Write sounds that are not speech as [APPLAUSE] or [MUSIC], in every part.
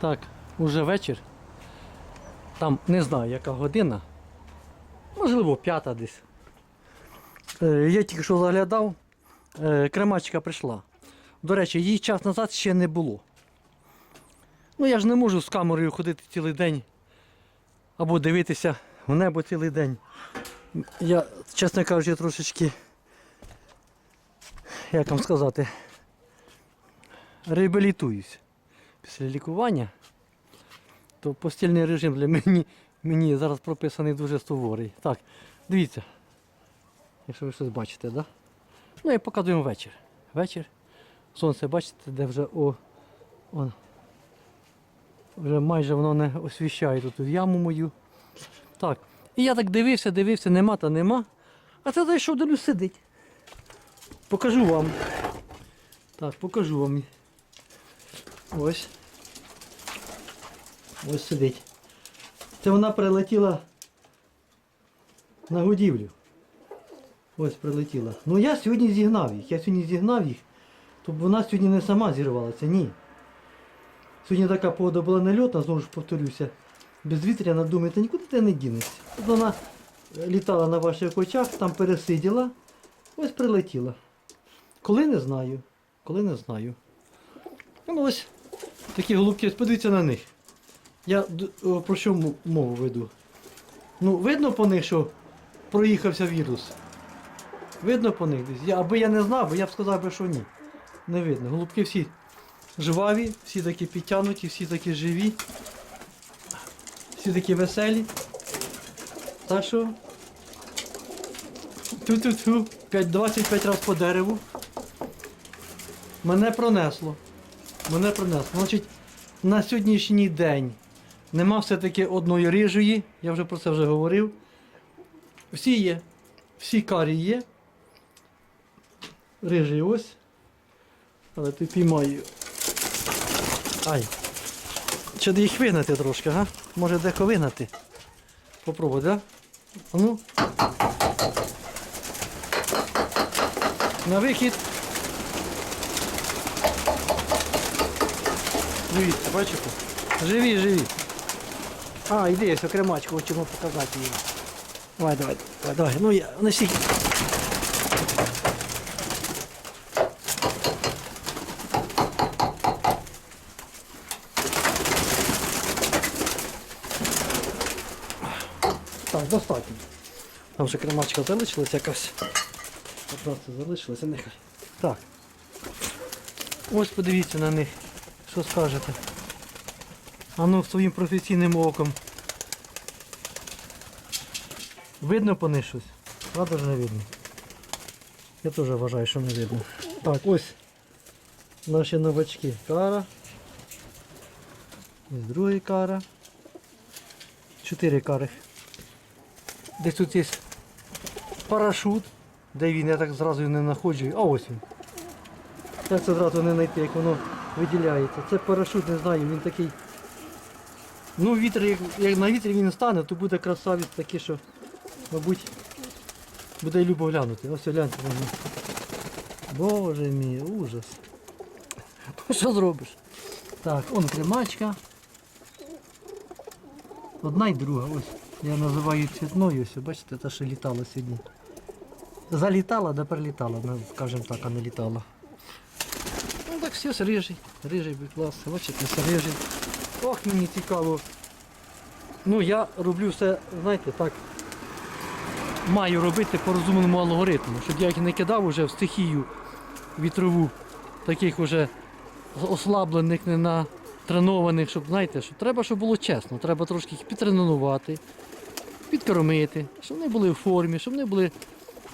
Так, уже вечір. Там не знаю, яка година. Можливо, п'ята десь. Е, я тільки що заглядав, е, кремачка прийшла. До речі, її час назад ще не було. Ну я ж не можу з камерою ходити цілий день або дивитися в небо цілий день. Я, чесно кажучи, трошечки, як вам сказати, реабілітуюсь після лікування, то постільний режим для мені, мені зараз прописаний дуже суворий. Так, дивіться, якщо ви щось бачите, да? Ну і показуємо вечір. Вечір. Сонце бачите, де вже о, он, вже майже воно не освіщає тут яму мою. Так. І я так дивився, дивився, нема та нема. А це зайшов дивлюсь, сидить. Покажу вам. Так, покажу вам. Ось. Ось сидить. Це вона прилетіла на годівлю. Ось прилетіла. Ну я сьогодні зігнав їх. Я сьогодні зігнав їх, то вона сьогодні не сама зірвалася, ні. Сьогодні така погода була нельотна, знову ж повторюся. Безвітряна, думаєте, нікуди ти не дінешся. От вона літала на ваших очах, там пересиділа, ось прилетіла. Коли не знаю. Коли не знаю. Ну ось такі голубки, подивіться на них. Я про що мову веду? Ну, видно по них, що проїхався вірус. Видно по них десь. Я, аби я не знав, я б сказав би, що ні. Не видно. Голубки всі жваві, всі такі підтягнуті, всі такі живі. Всі такі веселі. Так що. Ту-ту-ту. 5-25 разів по дереву. Мене пронесло. Мене пронесло. Значить, на сьогоднішній день нема все-таки одної рижої, я вже про це вже говорив. Всі є. Всі карі є. Рижий ось. Але ти піймаю. Ай. Чи їх вигнати трошки, га? Може деко вигнати? Попробуй, да? Ну. На вихід. Дивіться, бачите? Живі, живі. А, іди, ось окремачку, хочемо показати її. Давай, давай, давай, давай. Ну я неси. Так, достатньо. Там вже кремачка залишилась якась. Просто залишилася нехай. Так. Ось подивіться на них. Що скажете? А ну своїм професійним оком. Видно по них щось? Правда ж не видно. Я теж вважаю, що не видно. Так, ось наші новачки. Кара. Ось другий кара. Чотири кари. Десь тут є парашут. Де він, я так зразу не знаходжу. А ось він. Це це зразу не знайти, як воно виділяється. Це парашут, не знаю, він такий. Ну, вітер, як, як на вітрі він стане, то буде красавець такий, що, мабуть, буде й любо глянути. Ось гляньте на нього. Боже мій, ужас. [LAUGHS] Що зробиш? Так, он кремачка. Одна і друга, ось. Я називаю цвітною, ось, бачите, та що літала сьогодні. Залітала, да прилітала, ну, скажімо так, а не літала. Так все, рижий, рижий будь ласка, бачите, все рижий. Ох, мені цікаво. Ну я роблю все, знаєте, так. Маю робити по розумному алгоритму, щоб я їх не кидав уже в стихію вітрову, таких уже ослаблених, не натренованих, щоб, знаєте, що треба, щоб було чесно. Треба трошки їх підтренувати, підкормити, щоб вони були в формі, щоб вони були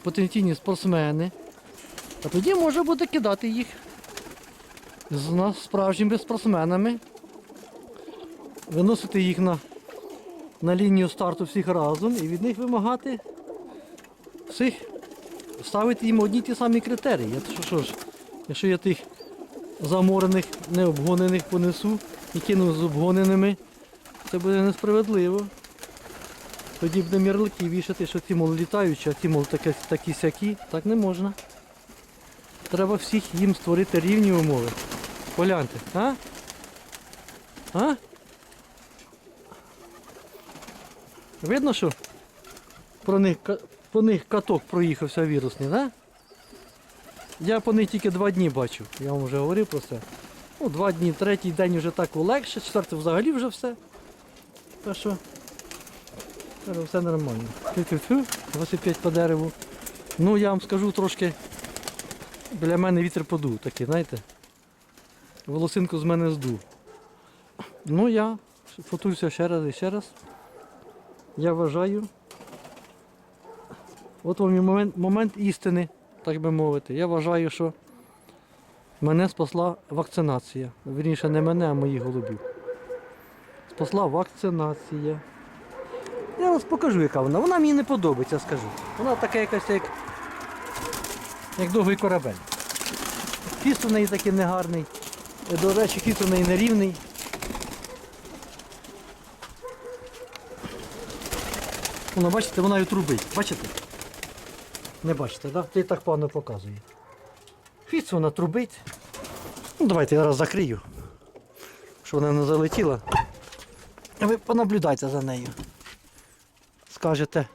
потенційні спортсмени. А тоді можна буде кидати їх з нас справжніми спортсменами, виносити їх на, на лінію старту всіх разом і від них вимагати всіх, ставити їм одні ті самі критерії. Я, що, ж, якщо я тих заморених, необгонених понесу і кину з обгоненими, це буде несправедливо. Тоді буде ярлики вішати, що ці мол літаючі, а ці мол такі, такі сякі. Так не можна. Треба всіх їм створити рівні умови. Погляньте, а? А? Видно, що про них, по них каток проїхався вірусний, да? Я по них тільки два дні бачив, я вам вже говорив про це. Ну, два дні, третій день вже так легше, четвертий взагалі вже все. Так що, все нормально. Тю-тю-тю, 25 по дереву. Ну, я вам скажу трошки, біля мене вітер подув такий, знаєте. Волосинку з мене здув. Ну, я фотуюся ще раз і ще раз. Я вважаю. От вам і момент, момент істини, так би мовити. Я вважаю, що мене спасла вакцинація. Вірніше, не мене, а моїх голубів. Спасла вакцинація. Я вас покажу, яка вона. Вона мені не подобається, скажу. Вона така якась як, як довгий корабель. Хвіст у неї такий негарний. До речі, хвіст у неї нерівний. Воно, бачите, вона і трубить. Бачите? Не бачите, да? Ти так погано показує. Хвіст вона трубить. Ну, давайте я зараз закрию, щоб вона не залетіла. Ви понаблюдайте за нею. Скажете,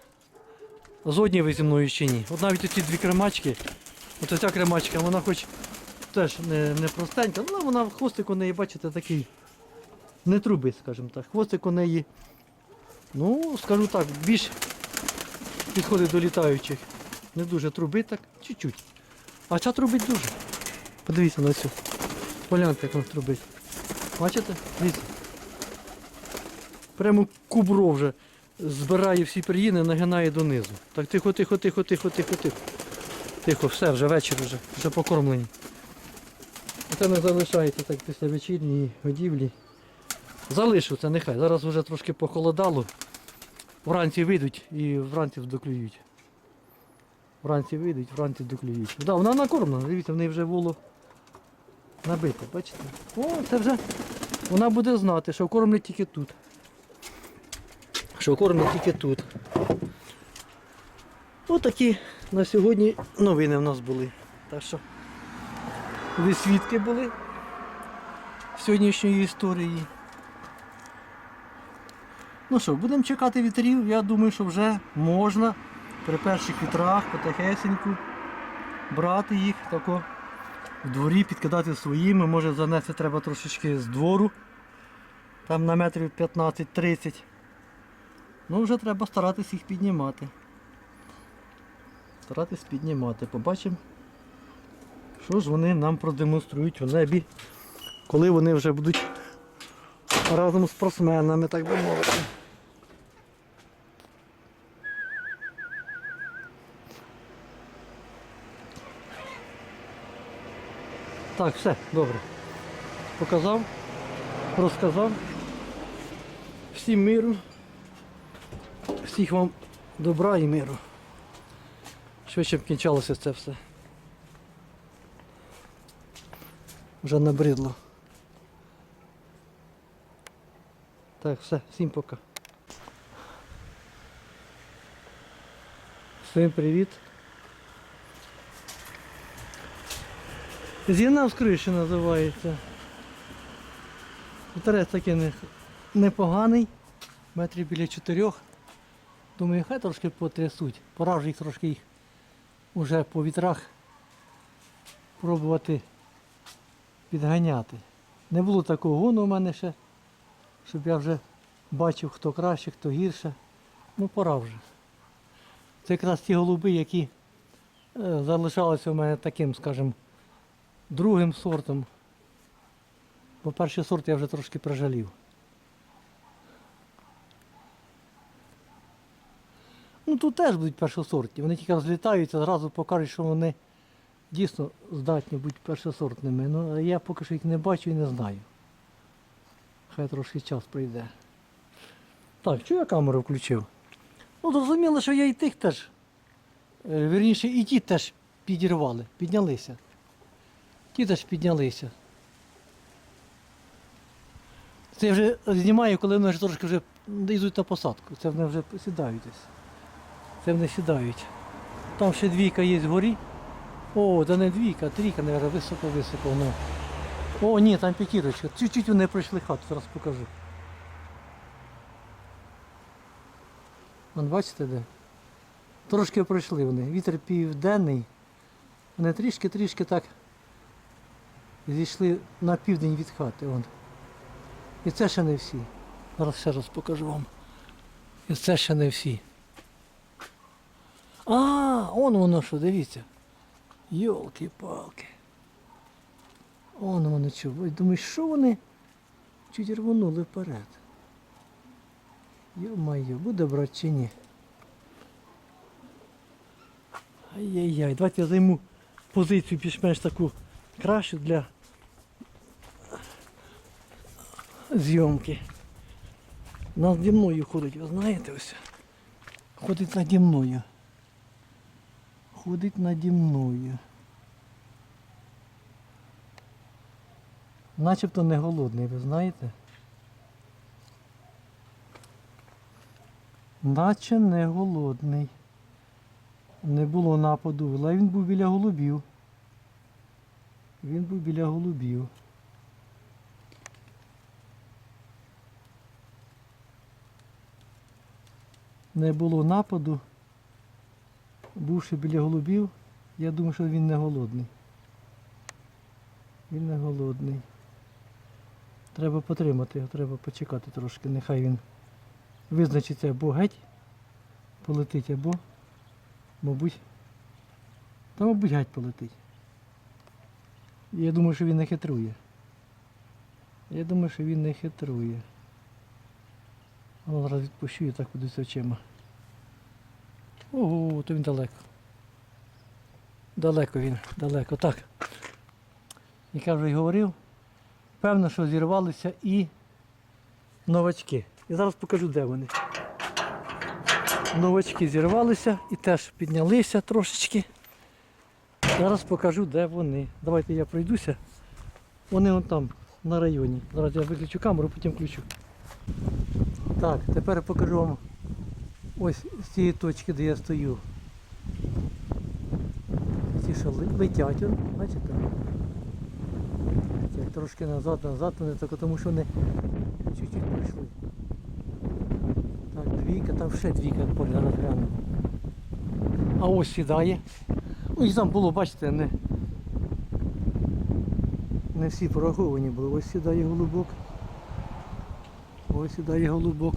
згодні ви зі мною чи ні. От навіть ці дві кремачки, от ця кремачка, вона хоч теж не, не простенька, але вона хвостик у неї, бачите, такий не трубить, скажімо так. Хвостик у неї, ну, скажу так, більш підходить до літаючих. Не дуже трубить так, чуть-чуть. А ця трубить дуже. Подивіться на цю. Погляньте, як вона трубить. Бачите? Дивіться. Прямо кубро вже збирає всі пір'їни, нагинає донизу. Так тихо, тихо, тихо, тихо, тихо, тихо. Тихо, все, вже вечір вже, вже покормлені. Це не залишається так після вечірньої годівлі. Залишу це нехай. Зараз вже трошки похолодало. Вранці вийдуть і вранці доклюють. Вранці вийдуть, вранці доклюють. Да, вона накормлена, дивіться, в неї вже було набите, бачите? О, це вже вона буде знати, що кормлять тільки тут. Що кормлять тільки тут. Отакі на сьогодні новини в нас були. Так що ви свідки були сьогоднішньої історії. Ну що, будемо чекати вітрів. Я думаю, що вже можна при перших вітрах потихесеньку брати їх тако в дворі, підкидати своїми. Може занести треба трошечки з двору. Там на метрів 15-30. Ну вже треба старатись їх піднімати. Старатись піднімати. Побачимо, що ж вони нам продемонструють у небі, коли вони вже будуть разом з спортсменами, так би мовити. Так, все, добре. Показав, розказав. Всім миру. Всіх вам добра і миру. Швидше б кінчалося це все. Вже набридло. Так, все, всім пока. Всім привіт. З'єднав з криші називається. Вітерець такий не- непоганий, метрів біля чотирьох. Думаю, хай трошки потрясуть. Пора вже їх трошки їх уже по вітрах пробувати підганяти. Не було такого гону у мене ще, щоб я вже бачив, хто краще, хто гірше. Ну пора вже. Це якраз ті голуби, які е, залишалися у мене таким, скажімо, другим сортом. Бо перший сорт я вже трошки прижалів. Ну тут теж будуть першосортні. Вони тільки розлітаються, зразу покажуть, що вони дійсно здатні бути першосортними. Ну, а я поки що їх не бачу і не знаю. Хай трошки час пройде. Так, чого я камеру включив? Ну, зрозуміло, що я і тих теж. е, Вірніше, і ті теж підірвали, піднялися. Ті теж піднялися. Це я вже знімаю, коли вони вже трошки вже йдуть на посадку. Це вони вже сідають десь. Це вони сідають. Там ще двійка є згорі. О, це не двійка, трійка, мабуть, високо-високо. Ну. О, ні, там п'ятірочка. Чуть-чуть вони пройшли хату, зараз покажу. Вон бачите де? Трошки пройшли вони. Вітер південний. Вони трішки-трішки так зійшли на південь від хати. Вон. І це ще не всі. Зараз ще раз покажу вам. І це ще не всі. А, он воно що, дивіться. Йолки-палки. Он вони чого. Думаю, що вони чуть рвонули вперед. Йо-майо, буде брати чи ні? Ай-яй-яй, давайте я займу позицію більш-менш таку кращу для зйомки. Наді мною ходить, ви знаєте ось. Ходить наді мною. Ходить наді мною. Начебто не голодний, ви знаєте? Наче не голодний. Не було нападу, але він був біля голубів. Він був біля голубів. Не було нападу. Бувши біля голубів, я думаю, що він не голодний. Він не голодний. Треба потримати його, треба почекати трошки. Нехай він визначиться або геть, полетить, або, мабуть, та, мабуть, геть полетить. Я думаю, що він не хитрує. Я думаю, що він не хитрує. Ну, зараз відпущу і так кудись очима. Ого, то він далеко. Далеко він, далеко. Так. Як я вже й говорив, певно, що зірвалися і новачки. І зараз покажу, де вони. Новачки зірвалися і теж піднялися трошечки. Зараз покажу, де вони. Давайте я пройдуся. Вони вон там, на районі. Зараз я виключу камеру, потім включу. Так, тепер покажу вам ось з цієї точки, де я стою. Ті, що летять, бачите? Летять трошки назад, назад, вони так, тому що вони чуть-чуть пройшли. Так, двійка, там ще двійка поряд зараз гляну. А ось сідає. Ось там було, бачите, не, не всі пораховані були. Ось сідає голубок. Ось сідає голубок.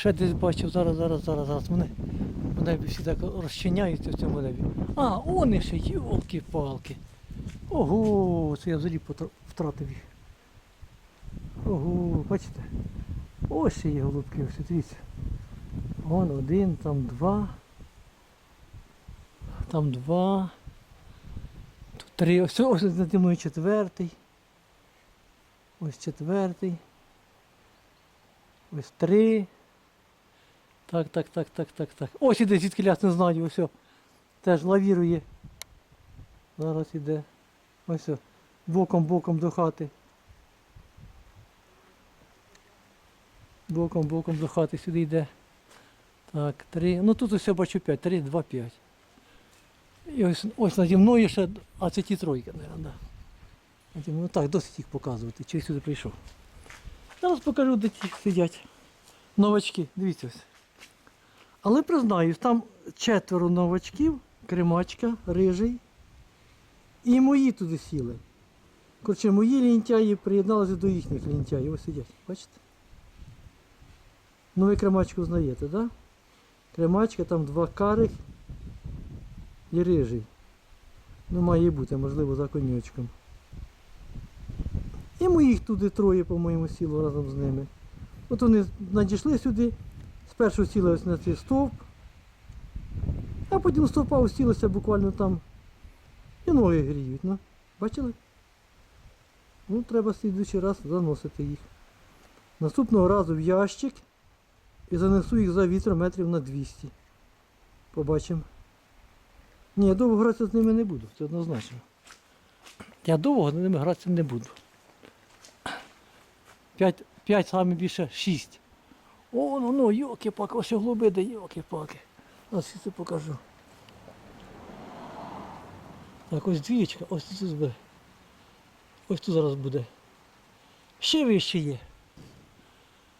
Ще десь бачив, зараз, зараз, зараз, зараз. Мене, мене всі так розчиняються в цьому небі. А, вони ще, йолки-палки. Ого, це я взагалі втратив їх. Ого, бачите? Ось є голубки, ось дивіться. Вон один, там два. Там два. Тут три. Ось ось наді мною четвертий. Ось четвертий. Ось три. Так, так, так, так, так, так. Ось іде, звідки ляс не знаю, ось. Теж лавірує. Зараз іде. Ось. Боком, боком до хати. Боком, боком до хати сюди йде. Так, три. Ну тут ось я бачу п'ять. Три, два, п'ять. І ось, ось наді мною ще, а це ті тройка, мабуть, да. Ну так, досить їх показувати, чи сюди прийшов. Зараз покажу, де ті сидять. Новачки, дивіться ось. Але признаюсь, там четверо новачків, кремачка, рижий. І мої туди сіли. Коротше, мої лінтяї приєдналися до їхніх лінтяїв. Ось сидять, бачите? Ну ви кремачку знаєте, так? Да? Кремачка, там два карих і рижий. Ну, має бути, можливо, за коньочком. І моїх туди троє, по-моєму, сіло разом з ними. От вони надійшли сюди, спершу сіли ось на цей стовп, а потім стовпа усілося буквально там. І ноги гріють. Ну, бачили? Ну, треба слідуючий раз заносити їх. Наступного разу в ящик і занесу їх за вітер метрів на 200. Побачимо. Ні, я довго гратися з ними не буду, це однозначно. Я довго з ними гратися не буду. П'ять, п'ять саме більше шість. О, ну ну, йоки-паки, ось голуби, де йоки-паки. Ось я це покажу. Так, ось двічка, ось тут збере. Ось тут зараз буде. Ще вище є.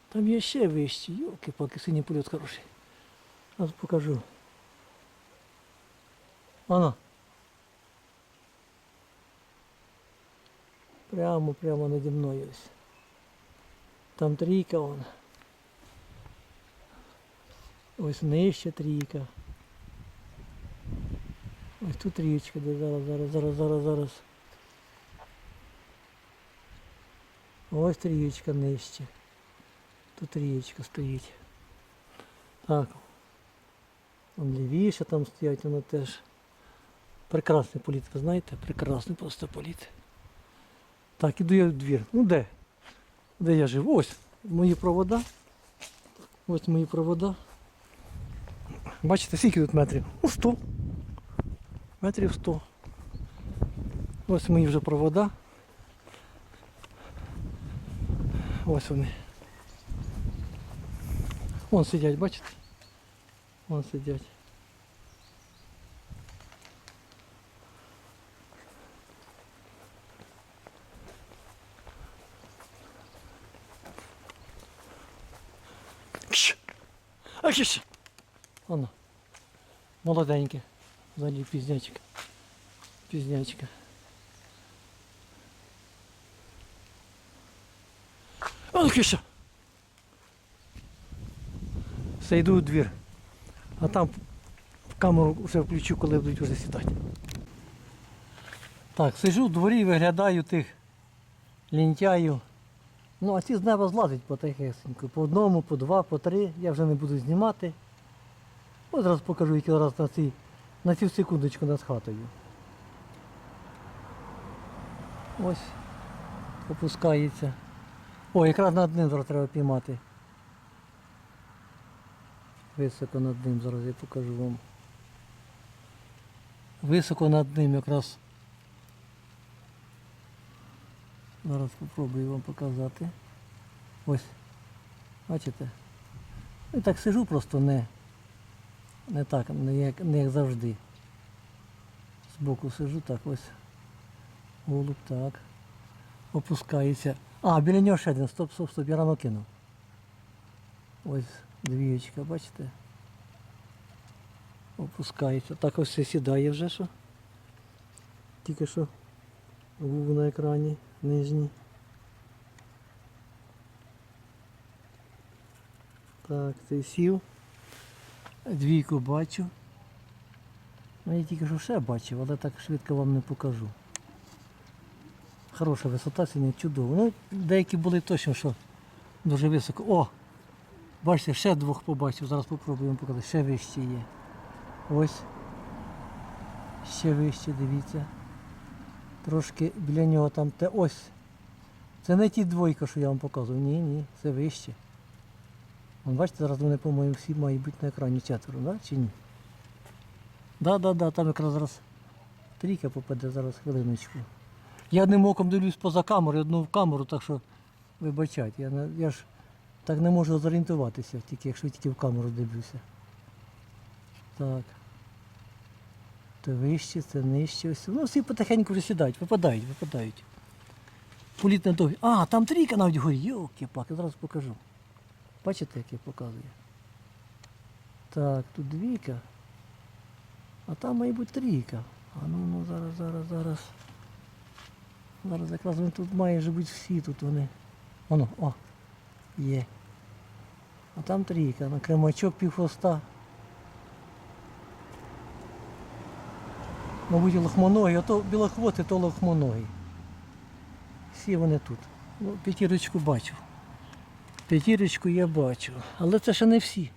Там є ще вище. Йолки палки синій польот хороший. Зараз покажу. Ано. Прямо, прямо наді мною ось. Там трійка вон. Ось нижче трійка. Ось тут трієчка, де зараз, зараз, зараз, зараз, зараз. Ось трієчка нижче. Тут трієчка стоїть. Так. Лівіше там стоять, воно теж. Прекрасний політ, ви знаєте? Прекрасний просто політ. Так, іду я в двір. Ну де? Де я живу? Ось мої провода. Ось мої провода. Бачите, скільки тут метрів? Ну, 100. Метрів 100. Ось мої вже провода. Ось вони. Вон сидять, бачите? Вон сидять. Кш! А кш! Воно. Молоденьке. Взагалі пізнячка. Пізнячка. А ну киша! Все, у двір. А там камеру вже включу, коли будуть вже сідати. Так, сиджу в дворі виглядаю тих лінтяїв. Ну, а ці з неба злазять потихесенько. По одному, по два, по три. Я вже не буду знімати. Ось зараз покажу, який раз на цій, на цю секундочку над хатою. Ось опускається. О, якраз над ним зараз треба піймати. Високо над ним, зараз я покажу вам. Високо над ним якраз. Зараз спробую вам показати. Ось. Бачите? І так сижу просто не, не так, не як, не як завжди. Збоку сижу, так ось. Голуб, так. Опускається. А, біля нього ще один. Стоп, стоп, стоп, я рано кинув. Ось двієчка, бачите? Опускається. Так ось все сідає вже що. Тільки що був на екрані нижній. Так, цей сів. Двійку бачу. Ну я тільки що ще бачив, але так швидко вам не покажу. Хороша висота сьогодні чудова. Ну, деякі були точно, що дуже високо. О! Бачите, ще двох побачив, зараз спробуємо показати. Ще вище є. Ось. Ще вище, дивіться. Трошки біля нього там те ось. Це не ті двойка, що я вам показував. Ні, ні, це вище. Бачите, зараз вони, по-моєму, всі мають бути на екрані четверо, да? чи ні? Да, да, да, там якраз зараз трійка попаде зараз хвилиночку. Я одним оком дивлюсь поза камерою, одну в камеру, так що вибачайте, я, я ж так не можу зорієнтуватися, тільки якщо тільки в камеру дивлюся. Так. Це вище, це нижче. Ось. Ну, всі потихеньку вже сідають, випадають, випадають. Політ на довгі. А, там трійка навіть горить. Йолки пак, я зараз покажу. Бачите, як я показую? Так, тут двійка. А там має бути трійка. А ну, ну зараз, зараз, зараз. Зараз якраз вони тут майже бути всі тут вони. Воно, о, є. А там трійка, на кремачок півхвоста. Мабуть, лохмоногі, а то білохвоти, то лохмоногі. Всі вони тут. Ну, п'ятірочку бачу. П'ятірочку я бачу. Але це ще не всі.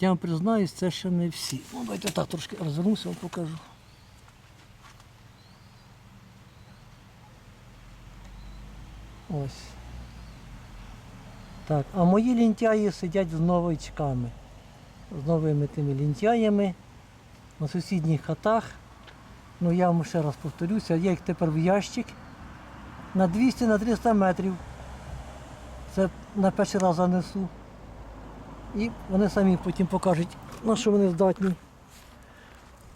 Я вам признаюсь, це ще не всі. Ну, давайте так трошки розвернуся, вам покажу. Ось. Так, а мої лінтяї сидять з новичками. З новими тими лінтяями на сусідніх хатах. Ну я вам ще раз повторюся, я їх тепер в ящик на 200 на 300 метрів. Це на перший раз занесу. І вони самі потім покажуть, на що вони здатні.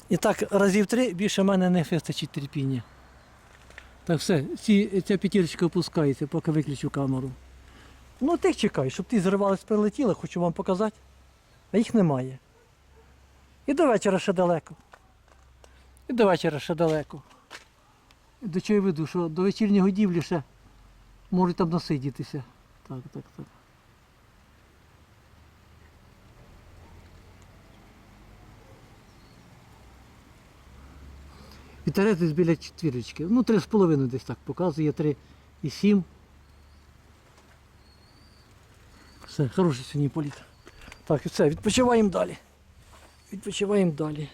І так разів три більше в мене не вистачить терпіння. Так все, ці, ця п'ятірочка опускається, поки виключу камеру. Ну, тих чекай, щоб ті зривались, прилетіли, хочу вам показати. А їх немає. І до вечора ще далеко. І до вечора ще далеко. До чого я веду, що до вечірньої годівлі ще можуть там насидітися. Так, так, так. Вітерець десь біля четвірочки. Ну, три з половиною десь так показує, три і сім. Все, хороший сьогодні політ. Так, і все, відпочиваємо далі. Відпочиваємо далі.